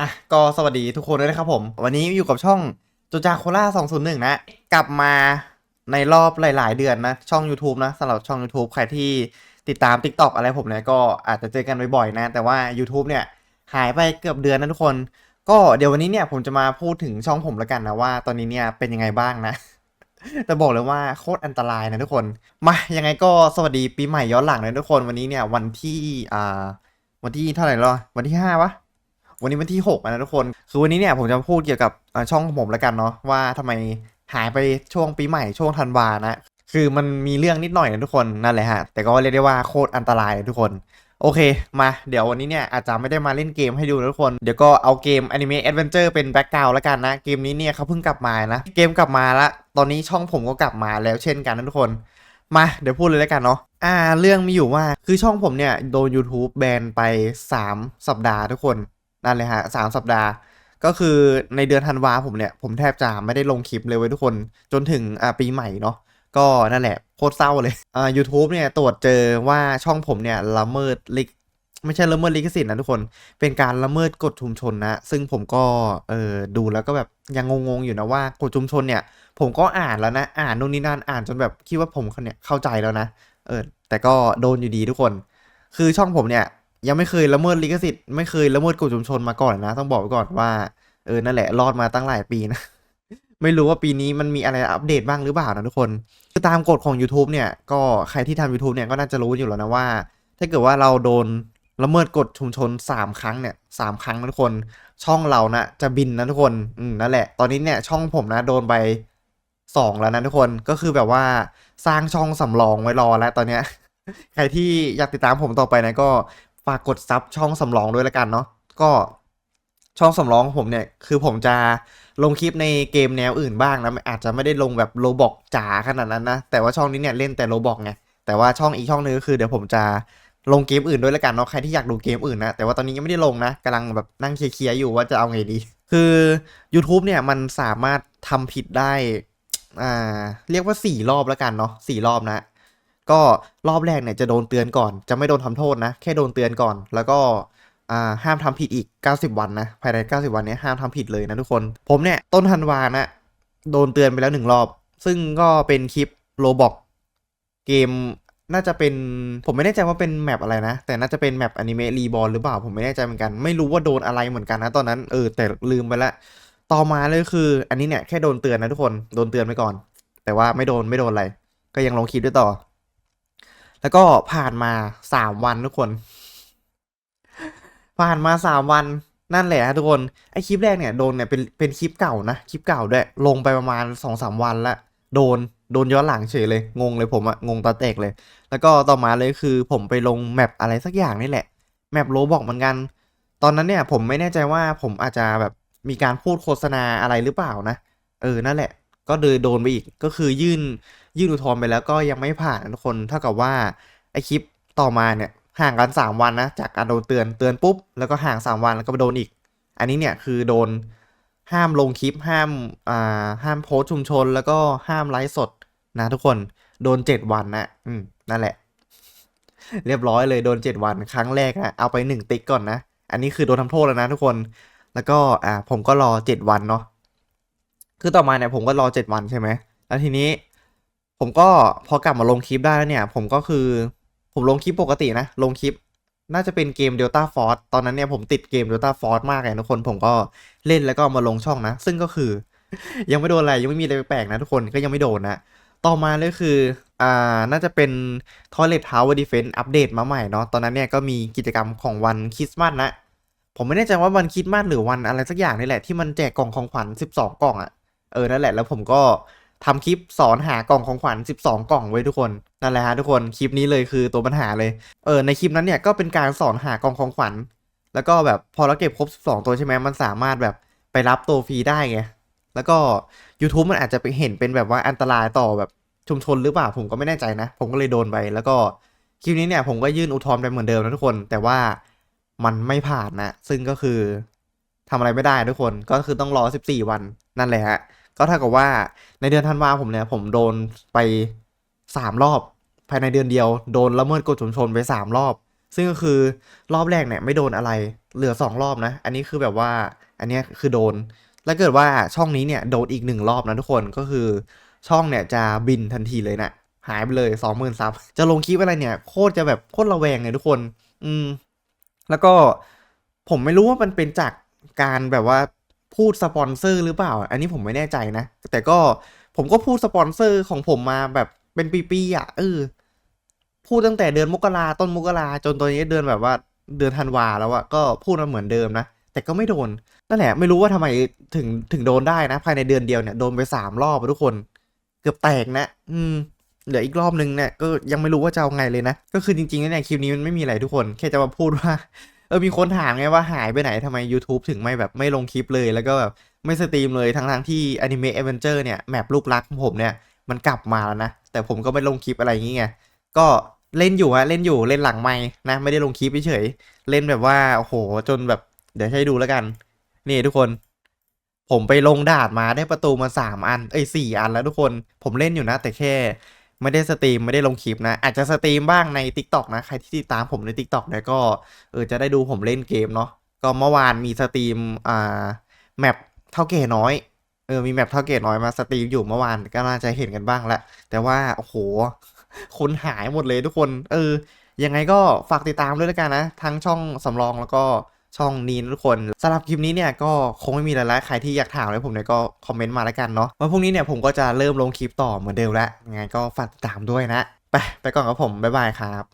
อะก็สวัสดีทุกคนด้วยนะครับผม วันนี้อยู่กับช่องจูจาโคล่า201 นะ กลับมาในรอบหลาย ๆ เดือนนะ ช่อง YouTube นะสำหรับช่อง YouTube ใครที่ติดตาม TikTok อะไรผมเนี่ยก็อาจจะเจอกันบ่อย ๆ นะ แต่ว่า YouTube เนี่ยหายไปเกือบเดือนนะทุกคน ก็เดี๋ยววันนี้เนี่ยผมจะมาพูดถึงช่องผมแล้วกันนะว่า ตอนนี้เนี่ยเป็นยังไงบ้างนะแต่บอกเลยว่าโคตรอันตรายนะทุกคน มายังไงก็สวัสดีปีใหม่ย้อนหลังนะทุกคนวันนี้เนี่ยวันที่อ่าวันที่เท่าไหร่แล้ววันที่ห้าวะ วันนี้วันที่6นะทุกคน คือวันนี้เนี่ยผมจะพูดเกี่ยวกับช่องของผมแล้วกันเนาะว่าทำไมหายไปช่วงปีใหม่ช่วงธันวานะคือมันมีเรื่องนิดหน่อยนะทุกคนนั่นแหละฮะแต่ก็เรียกได้ว่าโคตรอันตรายนะทุกคนโอเค มาเดี๋ยววันนี้เนี่ยอาจจะไม่ได้มาเล่นเกมให้ดูนะทุกคน เดี๋ยวก็เอาเกม Anime Adventure เป็นแบ็กกราวด์แล้วกันนะ เกมนี้เนี่ยเขาเพิ่งกลับมานะ เกมกลับมาละ ตอนนี้ช่องผมก็กลับมาแล้วเช่นกันนะทุกคน มาเดี๋ยวพูดเลยแล้วกันเนาะ อ่า เรื่องมีอยู่ว่าคือช่องผมเนี่ยโดน YouTube แบนไป 3 สัปดาห์ทุกคน นั่นเลยฮะสามสัปดาห์ ก็คือในเดือนธันวาผมเนี่ย ผมแทบจะไม่ได้ลงคลิปเลยเว้ยทุกคน จนถึงอ่าปีใหม่เนาะก็นั่นแหละโคตรเศร้าเลยอ่า YouTube เนี่ยตรวจเจอว่าช่องผมเนี่ยละเมิดลิขไม่ใช่ละเมิดลิขสิทธิ์นะทุกคน เป็นการละเมิดกฎชุมชนนะ ซึ่งผมก็เออดูแล้วก็แบบยังงงๆอยู่นะว่ากฎชุมชนเนี่ย ผมก็อ่านแล้วนะ อ่านนู่นนี่นั่นอ่านจนแบบคิดว่าผมเนี่ยเข้าใจแล้วนะ เออแต่ก็โดนอยู่ดีทุกคน คือช่องผมเนี่ย ยังไม่เคยละเมิดลิขสิทธิ์ไม่เคยละเมิดกฎชุมชนมาก่อนนะ ต้องบอกไว้ก่อนว่าเออนั่นแหละรอดมาตั้งหลายปีนะ ไม่รู้ว่าปีนี้มันมีอะไรอัปเดตบ้างหรือเปล่านะทุกคน คือตามกฎของ YouTube เนี่ย ก็ใครที่ทำ YouTube เนี่ยก็น่าจะรู้อยู่แล้วนะว่า ถ้าเกิดว่าเราโดนละเมิดกฎชุมชน 3 ครั้งเนี่ยสามครั้งนะทุกคนช่องเรานะจะบินนะทุกคนอืมนั่นแหละตอนนี้เนี่ยช่องผมนะโดนไปสองแล้วนะทุกคนก็คือแบบว่าสร้างช่องสำรองไว้รอแล้วตอนเนี้ยใครที่อยากติดตามผมต่อไปนะก็ ฝากกดซับช่องสำรองด้วยละกันเนาะก็ช่องสำรองของผมเนี่ยคือผมจะลงคลิปในเกมแนวอื่นบ้างนะอาจจะไม่ได้ลงแบบโลบอกจ๋าขนาดนั้นนะแต่ว่าช่องนี้เนี่ยเล่นแต่โลบอกไงแต่ว่าช่องอีกช่องนึงก็คือเดี๋ยวผมจะลงเกมอื่นด้วยละกันเนาะใครที่อยากดูเกมอื่นนะแต่ว่าตอนนี้ยังไม่ได้ลงนะกำลังแบบนั่งเคลียร์อยู่ว่าจะเอาไงดี คือ YouTube เนี่ยมันสามารถทำผิดได้อ่าเรียกว่าสี่รอบแล้วกันเนาะสี่รอบนะ ก็รอบแรกเนี่ยจะโดนเตือนก่อน จะไม่โดนทำโทษนะ แค่โดนเตือนก่อน แล้วก็ห้ามทำผิดอีก 90 วันนะ ภายใน 90 วันนี้ห้ามทำผิดเลยนะทุกคน ผมเนี่ยต้นธันวานะโดนเตือนไปแล้วหนึ่งรอบ ซึ่งก็เป็นคลิปโลบอกเกมน่าจะเป็นผมไม่แน่ใจว่าเป็นแมปอะไรนะ แต่น่าจะเป็นแมปอนิเมะรีบอลหรือเปล่าผมไม่แน่ใจเหมือนกัน ไม่รู้ว่าโดนอะไรเหมือนกันนะตอนนั้นเออแต่ลืมไปละต่อมาเลยคือ อันนี้เนี่ยแค่โดนเตือนนะทุกคนโดนเตือนไปก่อน แต่ว่าไม่โดนไม่โดนอะไร ก็ยังลงคลิปด้วยต่อ แล้วก็ผ่านมาสามวันทุกคน ผ่านมาสามวันนั่นแหละทุกคนไอคลิปแรกเนี่ยโดนเนี่ยเป็นเป็นคลิปเก่านะคลิปเก่าด้วยลงไปประมาณสองสามวันละโดนโดนย้อนหลังเฉยเลยงงเลยผมอะงงตาแตกเลย แล้วก็ต่อมาเลยคือผมไปลงแมปอะไรสักอย่างนี่แหละแมปโลบอกเหมือนกัน ตอนนั้นเนี่ยผมไม่แน่ใจว่าผมอาจจะแบบมีการพูดโฆษณาอะไรหรือเปล่านะ เออนั่นแหละ ก็เลยโดนไปอีกก็คือยื่น ยื่นอุทธรณ์ไปแล้วก็ยังไม่ผ่านทุกคนเท่ากับว่าไอคลิปต่อมาเนี่ยห่างกันสามวันนะจากการโดนเตือนเตือนปุ๊บแล้วก็ห่างสามวันแล้วก็ไปโดนอีก อันนี้เนี่ยคือโดนห้ามลงคลิปห้ามอ่าห้ามโพสชุมชน แล้วก็ห้ามไลฟ์สดนะทุกคนโดนเจ็ดวันนะอืมนั่นแหละ เรียบร้อยเลยโดนเจ็ดวันครั้งแรกนะเอาไปหนึ่งติ๊กก่อนนะ อันนี้คือโดนทำโทษแล้วนะทุกคนแล้วก็อ่าผมก็รอเจ็ดวันเนาะคือต่อมาเนี่ยผมก็รอเจ็ดวันใช่ไหมแล้วทีนี้ ผมก็พอกลับมาลงคลิปได้แล้วเนี่ย ผมก็คือผมลงคลิปปกตินะ ลงคลิปน่าจะเป็นเกม Delta Force ตอนนั้นเนี่ยผมติดเกม Delta Force มากเลยทุกคนผมก็เล่นแล้วก็มาลงช่องนะ ซึ่งก็คือ ยังไม่โดนอะไรยังไม่มีอะไรแปลกๆนะทุกคนก็ยังไม่โดนนะ ต่อมาเลยคืออ่าน่าจะเป็น Toilet Tower Defense อัปเดตมาใหม่เนาะตอนนั้นเนี่ยก็มีกิจกรรมของวันคริสต์มาสนะ ผมไม่แน่ใจว่าวันคริสต์มาสหรือวันอะไรสักอย่างนี่แหละที่มันแจกกล่องของขวัญ 12 กล่องอะเออนั่นแหละแล้วผมก็ ทำคลิปสอนหากล่องของขวัญ 12 กล่องไว้ทุกคนนั่นแหละฮะทุกคนคลิปนี้เลยคือตัวปัญหาเลยเออในคลิปนั้นเนี่ยก็เป็นการสอนหากล่องของขวัญ แล้วก็แบบพอเราเก็บครบ 12 ตัวใช่ไหมมันสามารถแบบไปรับตัวฟรีได้ไงแล้วก็ YouTube มันอาจจะไปเห็นเป็นแบบว่าอันตรายต่อแบบชุมชนหรือเปล่าผมก็ไม่แน่ใจนะ ผมก็เลยโดนไปแล้วก็คลิปนี้เนี่ยผมก็ยื่นอุทธรณ์ไปเหมือนเดิมนะทุกคน แต่ว่ามันไม่ผ่านนะ ซึ่งก็คือทำอะไรไม่ได้ทุกคนก็คือต้องรอ 14 วันนั่นแหละฮะ ก็เท่ากับว่าในเดือนธันวาผมเนี่ยผมโดนไปสามรอบ ภายในเดือนเดียว โดนละเมิดกฎชุมชนไปสามรอบ ซึ่งก็คือรอบแรกเนี่ยไม่โดนอะไร เหลือสองรอบนะ อันนี้คือแบบว่าอันนี้คือโดน แล้วเกิดว่าช่องนี้เนี่ยโดนอีกหนึ่งรอบนะทุกคนก็คือช่องเนี่ยจะบินทันทีเลยนะหายไปเลยสองหมื่นซับจะลงคลิปอะไรเนี่ยโคตรจะแบบโคตรระแวงเลยทุกคน อืม แล้วก็ผมไม่รู้ว่ามันเป็นจากการแบบว่า พูดสปอนเซอร์หรือเปล่า อันนี้ผมไม่แน่ใจนะ แต่ก็ผมก็พูดสปอนเซอร์ของผมมาแบบเป็นปีๆอะเออพูดตั้งแต่เดือนมกราต้นมกราจนตอนนี้เดือนแบบว่าเดือนธันวาแล้วอะก็พูดมาเหมือนเดิมนะ แต่ก็ไม่โดนนั่นแหละไม่รู้ว่าทำไมถึงถึงโดนได้นะ ภายในเดือนเดียวเนี่ยโดนไปสามรอบทุกคน เกือบแตกนะ อืมเหลืออีกรอบนึงเนี่ยก็ยังไม่รู้ว่าจะเอาไงเลยนะ ก็คือจริงๆเนี่ยคลิปนี้มันไม่มีอะไรทุกคน แค่จะมาพูดว่า เออมีคนถามไงว่าหายไปไหนทำไม YouTube ถึงไม่แบบไม่ลงคลิปเลย แล้วก็แบบไม่สตรีมเลยทั้งทงๆที่ Anime Adventure เนี่ยแมปลูกรักของผมเนี่ยมันกลับมาแล้วนะ แต่ผมก็ไม่ลงคลิปอะไรอย่างเงี้ยก็เล่นอยู่ฮะเล่นอยู่เล่นหลังไม้นะ ไม่ได้ลงคลิปเฉยเล่นแบบว่าโอ้โหจนแบบเดี๋ยวให้ดูแล้วกัน นี่ทุกคน ผมไปลงดาดมาได้ประตูมาสามอันเอ้ยสี่อันแล้วทุกคนผมเล่นอยู่นะ แต่แค่ ไม่ได้สตรีมไม่ได้ลงคลิปนะ อาจจะสตรีมบ้างใน Tik t o อกนะ ใครที่ติดตามผมใน Tik t o อกเนี่ยก็เออจะได้ดูผมเล่นเกมเนาะก็เมื่อวานมีสตรีมอ่าแมปเท่าเก๋น้อยเออมีแมปเท่าเก๋น้อยมาสตรีมอยู่เมื่อวานก็น่าจะเห็นกันบ้างแหล้วแต่ว่าโอ้โหคนหายหมดเลยทุกคน เออยังไงก็ฝากติดตามด้วยแล้วกันนะ ทั้งช่องสำรองแล้วก็ ช่องนี้ทุกคนสำหรับคลิปนี้เนี่ยก็คงไม่มีอะไรแล้วใครที่อยากถามอะไรผมเนี่ยก็คอมเมนต์มาแล้วกันเนาะวันพรุ่งนี้เนี่ยผมก็จะเริ่มลงคลิปต่อเหมือนเดิมแล้วยังไงก็ฝากติดตามด้วยนะไปไปก่อนครับผมบ๊ายบายครับ